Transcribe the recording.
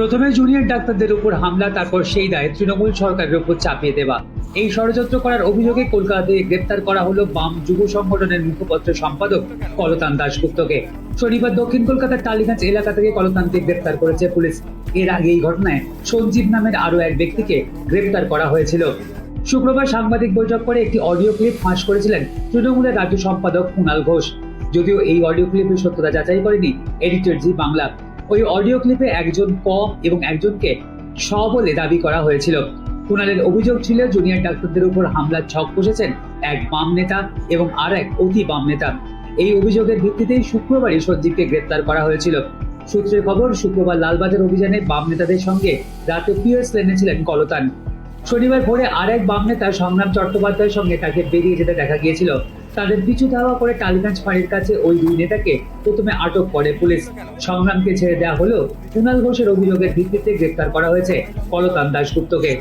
প্রথমে জুনিয়র ডাক্তারদের উপর হামলা, তারপর সেই দায় তৃণমূল সরকারের উপর চাপিয়ে দেওয়া। এই ষড়যন্ত্র করার অভিযোগে কলকাতা থেকে গ্রেপ্তার করা হলো বাম যুব সংগঠনের মুখপত্র সম্পাদক কলতান দাশগুপ্তকে। শনিবার দক্ষিণ কলকাতার টালিগঞ্জ এলাকা থেকে কলতানকে গ্রেপ্তার করেছে পুলিশ। এর আগে এই ঘটনায় সঞ্জীব নামের আরও এক ব্যক্তিকে গ্রেপ্তার করা হয়েছিল। শুক্রবার সাংবাদিক বৈঠক করে একটি অডিও ক্লিপ ফাঁস করেছিলেন তৃণমূলের রাজ্য সম্পাদক কুণাল ঘোষ। যদিও এই অডিও ক্লিপের সত্যতা যাচাই করেনি, এডিটর জি বাংলা। ওই অডিও ক্লিপে একজন ক এবং একজনকে স বলে দাবি করা হয়েছিল। কুণালের অভিযোগ ছিল, জুনিয়র ডাক্তারদের উপর হামলার ছক কষেছেন এক বাম নেতা এবং আর এক অতি বাম নেতা। এই অভিযোগের ভিত্তিতেই শুক্রবারই সঞ্জীবকে গ্রেপ্তার করা হয়েছিল। সূত্রের খবর, শুক্রবার লালবাজার অভিযানে বাম নেতাদের সঙ্গে রাতে পিএস লেনে ছিলেন কলতান। শনিবার ভোরে আর এক বাম নেতা সংগ্রাম চট্টোপাধ্যায়ের সঙ্গে তাকে বেরিয়ে যেতে দেখা গিয়েছিল। তাদের পিছু ধাওয়া করে টালিগঞ্জ ফাঁড়ির কাছে ওই দুই নেতাকে প্রথমে আটক করে পুলিশ। সংগ্রামকে ছেড়ে দেওয়া হলেও কুণাল ঘোষের অভিযোগের ভিত্তিতে গ্রেপ্তার করা হয়েছে কলতান দাশগুপ্তকে।